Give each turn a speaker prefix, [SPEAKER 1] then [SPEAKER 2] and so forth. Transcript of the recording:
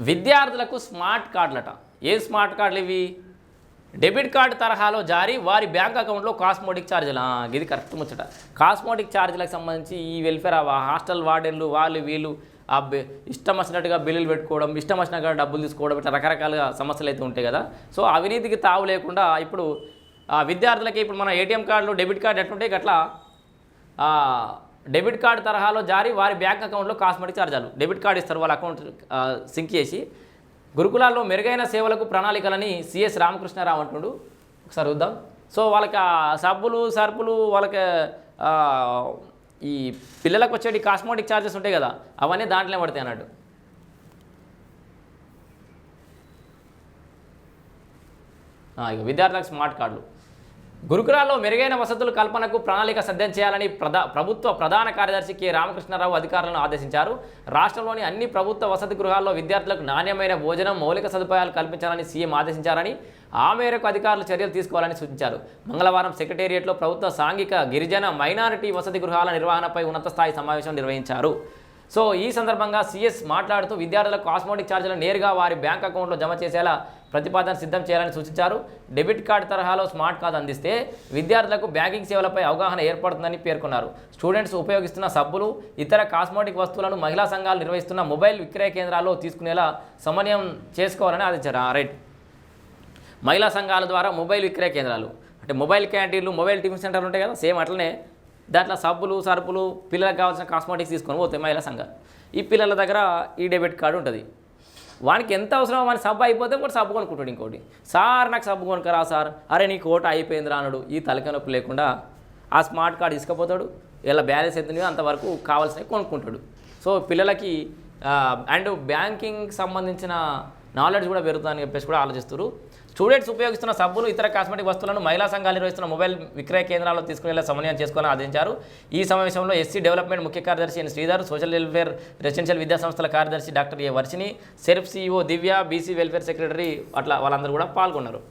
[SPEAKER 1] విద్యార్థులకు స్మార్ట్ కార్డులట. ఏ స్మార్ట్ కార్డులు ఇవి? డెబిట్ కార్డు తరహాలో జారీ వారి బ్యాంక్ అకౌంట్లో కాస్మోటిక్ ఛార్జీలు. ఇది కరెక్ట్ ముచ్చట. కాస్మోటిక్ ఛార్జీలకు సంబంధించి ఈ వెల్ఫేర్ హాస్టల్ వార్డెన్లు వాళ్ళు వీళ్ళు ఆ బి- ఇష్టం వచ్చినట్టుగా బిల్లులు పెట్టుకోవడం ఇష్టం వచ్చినట్టుగా డబ్బులు తీసుకోవడం ఇట్లా రకరకాలుగా సమస్యలు అయితే ఉంటాయి కదా. సో అవినీతికి తావు లేకుండా ఇప్పుడు ఆ విద్యార్థులకి ఇప్పుడు మన ఏటీఎం కార్డులు డెబిట్ కార్డు ఎట్లుంటాయి అట్లా డెబిట్ కార్డు తరహాలో జారీ వారి బ్యాంక్ అకౌంట్లో కాస్మెటిక్ ఛార్జాలు. డెబిట్ కార్డు ఇస్తారు వాళ్ళ అకౌంట్ సింక్ చేసి. గురుకులాల్లో మెరుగైన సేవలకు ప్రణాళికలని సిఎస్ రామకృష్ణారావు అంటుండు. ఒకసారి చూద్దాం. సో వాళ్ళకి సబ్బులు సర్పులు వాళ్ళకి ఈ పిల్లలకు వచ్చేటి కాస్మెటిక్ ఛార్జెస్ ఉంటాయి కదా అవన్నీ దాంట్లోనే పడతాయి అన్నట్టు. ఇక విద్యార్థులకు స్మార్ట్ కార్డులు. గురుకులాల్లో మెరుగైన వసతుల కల్పనకు ప్రణాళిక సిద్ధం చేయాలని ప్రధా ప్రభుత్వ ప్రధాన కార్యదర్శి కె. రామకృష్ణారావు అధికారులను ఆదేశించారు. రాష్ట్రంలోని అన్ని ప్రభుత్వ వసతి గృహాల్లో విద్యార్థులకు నాణ్యమైన భోజనం మౌలిక సదుపాయాలు కల్పించాలని సీఎం ఆదేశించారని ఆ మేరకు అధికారులు చర్యలు తీసుకోవాలని సూచించారు. మంగళవారం సెక్రటేరియట్లో ప్రభుత్వ సాంఘిక గిరిజన మైనారిటీ వసతి గృహాల నిర్వహణపై ఉన్నత స్థాయి సమావేశం నిర్వహించారు. సో ఈ సందర్భంగా సీఎస్ మాట్లాడుతూ విద్యార్థులకు కాస్మోటిక్ ఛార్జీలను నేరుగా వారి బ్యాంక్ అకౌంట్లో జమ చేసేలా ప్రతిపాదన సిద్ధం చేయాలని సూచించారు. డెబిట్ కార్డు తరహాలో స్మార్ట్ కార్డు అందిస్తే విద్యార్థులకు బ్యాంకింగ్ సేవలపై అవగాహన ఏర్పడుతుందని పేర్కొన్నారు. స్టూడెంట్స్ ఉపయోగిస్తున్న సబ్బులు ఇతర కాస్మోటిక్ వస్తువులను మహిళా సంఘాలు నిర్వహిస్తున్న మొబైల్ విక్రయ కేంద్రాల్లో తీసుకునేలా సమన్వయం చేసుకోవాలని ఆదేశారు రైట్. మహిళా సంఘాల ద్వారా మొబైల్ విక్రయ కేంద్రాలు. అంటే మొబైల్ క్యాంటీన్లు మొబైల్ టిఫిన్ సెంటర్లు ఉంటాయి కదా సేమ్ అట్లనే దాంట్లో సబ్బులు సరుపులు పిల్లలకు కావాల్సిన కాస్మెటిక్స్ తీసుకొని పోతాయి మహిళా సంఘాలు. ఈ పిల్లల దగ్గర ఈ డెబిట్ కార్డు ఉంటుంది. వానికి ఎంత అవసరమో వాని సబ్బు అయిపోతే ఇంకోటి సబ్బు కొనుక్కుంటాడు ఇంకోటి. సార్ నాకు సబ్బు కొనుక్కరా సార్. అరే నీ కోట అయిపోయింది రానడు ఈ తలకనొప్పి లేకుండా ఆ స్మార్ట్ కార్డు తీసుకుపోతాడు. ఇలా బ్యాలెన్స్ ఎంత అంతవరకు కావాల్సినవి కొనుక్కుంటాడు. సో పిల్లలకి అండ్ బ్యాంకింగ్ సంబంధించిన నాలెడ్జ్ కూడా పెరుగుతుందని చెప్పేసి కూడా ఆలోచిస్తారు స్టూడెంట్స్ ఉపయోగిస్తున్న సబ్బులు ఇతర కాస్మెటిక్ వస్తువులను మహిళా సంఘాలు నిర్వహిస్తున్న మొబైల్ విక్రయ కేంద్రాల్లో తీసుకునేలా సమన్వయం చేసుకోవాలని ఆదేశించారు. ఈ సమావేశంలో ఎస్సీ డెవలప్మెంట్ ముఖ్య కార్యదర్శి N Sridhar social welfare residential విద్యా సంస్థల కార్యదర్శి doctor A Varshini SERP CEO Divya BC welfare secretary అట్లా వాళ్ళందరూ కూడా పాల్గొన్నారు.